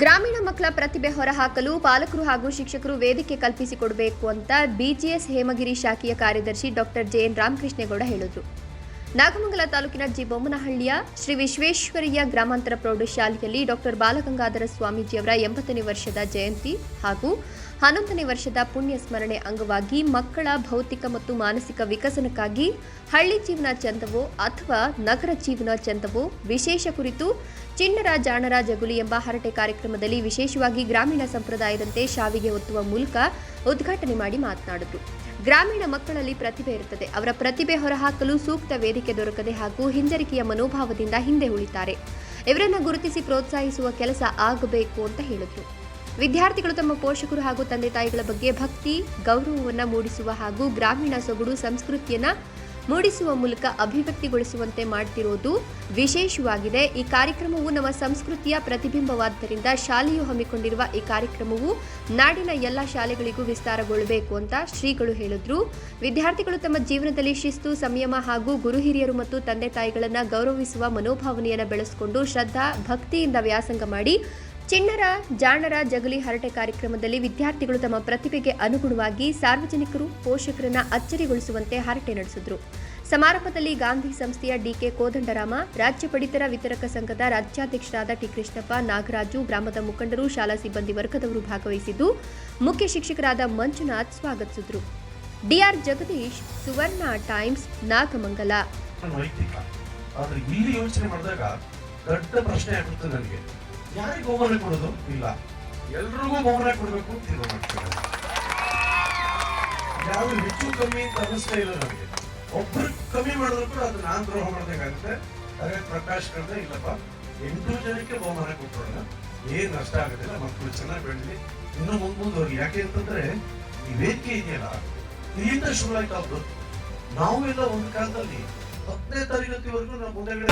ಗ್ರಾಮೀಣ ಮಕ್ಕಳ ಪ್ರತಿಭೆ ಹೊರಹಾಕಲು ಪಾಲಕರು ಹಾಗೂ ಶಿಕ್ಷಕರು ವೇದಿಕೆ ಕಲ್ಪಿಸಿಕೊಡಬೇಕು ಅಂತ ಬಿಜಿಎಸ್ ಹೇಮಗಿರಿ ಶಾಖೆಯ ಕಾರ್ಯದರ್ಶಿ ಡಾಕ್ಟರ್ ಜೆಎನ್ ರಾಮಕೃಷ್ಣೇಗೌಡ ಹೇಳಿದರು. ನಾಗಮಂಗಲ ತಾಲೂಕಿನ ಜಿ ಬೊಮ್ಮನಹಳ್ಳಿಯ ಶ್ರೀ ವಿಶ್ವೇಶ್ವರಯ್ಯ ಗ್ರಾಮಾಂತರ ಪ್ರೌಢಶಾಲೆಯಲ್ಲಿ ಡಾಕ್ಟರ್ ಬಾಲಗಂಗಾಧರ ಸ್ವಾಮೀಜಿಯವರ ಎಂಬತ್ತನೇ ವರ್ಷದ ಜಯಂತಿ ಹಾಗೂ ಹನ್ನೊಂದನೇ ವರ್ಷದ ಪುಣ್ಯ ಸ್ಮರಣೆ ಅಂಗವಾಗಿ ಮಕ್ಕಳ ಭೌತಿಕ ಮತ್ತು ಮಾನಸಿಕ ವಿಕಸನಕ್ಕಾಗಿ ಹಳ್ಳಿ ಜೀವನ ಚಂದವೋ ಅಥವಾ ನಗರ ಜೀವನ ಚಂದವೋ ವಿಶೇಷ ಕುರಿತು ಚಿಣ್ಣರ ಜಾಣರ ಜಗುಲಿ ಎಂಬ ಹರಟೆ ಕಾರ್ಯಕ್ರಮದಲ್ಲಿ ವಿಶೇಷವಾಗಿ ಗ್ರಾಮೀಣ ಸಂಪ್ರದಾಯದಂತೆ ಶಾವಿಗೆ ಒತ್ತುವ ಮೂಲಕ ಉದ್ಘಾಟನೆ ಮಾಡಿ ಮಾತನಾಡಿದರು. ಗ್ರಾಮೀಣ ಮಕ್ಕಳಲ್ಲಿ ಪ್ರತಿಭೆ ಇರುತ್ತದೆ. ಅವರ ಪ್ರತಿಭೆ ಹೊರಹಾಕಲು ಸೂಕ್ತ ವೇದಿಕೆ ದೊರಕದೆ ಹಾಗೂ ಹಿಂಜರಿಕೆಯ ಮನೋಭಾವದಿಂದ ಹಿಂದೆ ಉಳಿತಾರೆ. ಇವರನ್ನು ಗುರುತಿಸಿ ಪ್ರೋತ್ಸಾಹಿಸುವ ಕೆಲಸ ಆಗಬೇಕು ಅಂತ ಹೇಳಿದರು. ವಿದ್ಯಾರ್ಥಿಗಳು ತಮ್ಮ ಪೋಷಕರು ಹಾಗೂ ತಂದೆ ತಾಯಿಗಳ ಬಗ್ಗೆ ಭಕ್ತಿ, ಗೌರವವನ್ನು ಮೂಡಿಸುವ ಹಾಗೂ ಗ್ರಾಮೀಣ ಸೊಗಡು ಸಂಸ್ಕೃತಿಯನ್ನ ಮೂಡಿಸುವ ಮೂಲಕ ಅಭಿವ್ಯಕ್ತಿಗೊಳಿಸುವಂತೆ ಮಾಡ್ತಿರೋದು ವಿಶೇಷವಾಗಿದೆ. ಈ ಕಾರ್ಯಕ್ರಮವು ನಮ್ಮ ಸಂಸ್ಕೃತಿಯ ಪ್ರತಿಬಿಂಬವಾದ್ದರಿಂದ ಶಾಲೆಯು ಹಮ್ಮಿಕೊಂಡಿರುವ ಈ ಕಾರ್ಯಕ್ರಮವು ನಾಡಿನ ಎಲ್ಲ ಶಾಲೆಗಳಿಗೂ ವಿಸ್ತಾರಗೊಳ್ಳಬೇಕು ಅಂತ ಶ್ರೀಗಳು ಹೇಳಿದ್ರು. ವಿದ್ಯಾರ್ಥಿಗಳು ತಮ್ಮ ಜೀವನದಲ್ಲಿ ಶಿಸ್ತು, ಸಂಯಮ ಹಾಗೂ ಗುರು ಹಿರಿಯರು ಮತ್ತು ತಂದೆ ತಾಯಿಗಳನ್ನು ಗೌರವಿಸುವ ಮನೋಭಾವನೆಯನ್ನು ಬೆಳೆಸಿಕೊಂಡು ಶ್ರದ್ಧಾ, ಭಕ್ತಿಯಿಂದ ವ್ಯಾಸಂಗ ಮಾಡಿ ಚಿಣ್ಣರ, ಜಾಣರ ಜಗಲಿ ಹರಟೆ ಕಾರ್ಯಕ್ರಮದಲ್ಲಿ ವಿದ್ಯಾರ್ಥಿಗಳು ತಮ್ಮ ಪ್ರತಿಭೆಗೆ ಅನುಗುಣವಾಗಿ ಸಾರ್ವಜನಿಕರು, ಪೋಷಕರನ್ನ ಅಚ್ಚರಿಗೊಳಿಸುವಂತೆ ಹರಟೆ ನಡೆಸಿದರು. ಸಮಾರಂಭದಲ್ಲಿ ಗಾಂಧಿ ಸಂಸ್ಥೆಯ ಡಿಕೆ ಕೋದಂಡರಾಮ, ರಾಜ್ಯ ಪಡಿತರ ವಿತರಕ ಸಂಘದ ರಾಜ್ಯಾಧ್ಯಕ್ಷರಾದ ಟಿ ಕೃಷ್ಣಪ್ಪ ನಾಗರಾಜು, ಗ್ರಾಮದ ಮುಖಂಡರು, ಶಾಲಾ ಸಿಬ್ಬಂದಿ ವರ್ಗದವರು ಭಾಗವಹಿಸಿದ್ದು, ಮುಖ್ಯ ಶಿಕ್ಷಕರಾದ ಮಂಜುನಾಥ್ ಸ್ವಾಗತಿಸಿದರು. DR Jagadish, Suvarna Times, Nagamangala. ದೊಡ್ಡ ಪ್ರಶ್ನೆ ನನಗೆ. ಯಾರಿಗೆ ಬಹುಮಾನ ಕೊಡೋದು? ಇಲ್ಲ. ಎಲ್ರಿಗೂ ಬಹುಮಾನ ಕೊಡಬೇಕು ಅಂತ ತೀರ್ಮಾನ ಯಾರು ಹೆಚ್ಚು ಕಮ್ಮಿ ಅಂತ ಅನಿಸ್ತಾ ಇಲ್ಲ ನನಗೆ ಒಬ್ರು ಕಮ್ಮಿ ಮಾಡಿದ್ರು ಕೂಡ ಅದು ನಾನ್ ದ್ರೋಹ ಮಾಡ್ಬೇಕಾಗುತ್ತೆ ಅದೇ ಪ್ರಕಾಶ್ ಕಂಡ್ರೆ ಇಲ್ಲಪ್ಪ, ಎಂಟು ಜನಕ್ಕೆ ಬಹುಮಾನ ಕೊಟ್ಟೋಣ ಏನ್ ನಷ್ಟ ಆಗೋದಿಲ್ಲ, ಮಕ್ಕಳು ಚೆನ್ನಾಗಿ ಬೆಳಿ ಇನ್ನು ಮುಂದೆ ಮುಂದುವರಿ ಯಾಕೆ ಅಂತಂದ್ರೆ, ಈ ವೇದಿಕೆ ಇದೆಯಲ್ಲ, ಇಲ್ಲಿಂದ ಶುರು ಆಯ್ತು ಅವ್ರದ್ದು ನಾವು ಎಲ್ಲ ಒಂದು ಕಾಲದಲ್ಲಿ ಹತ್ತನೇ ತರಗತಿವರೆಗೂ ನಾವು ಮುಂದೆಗಡೆ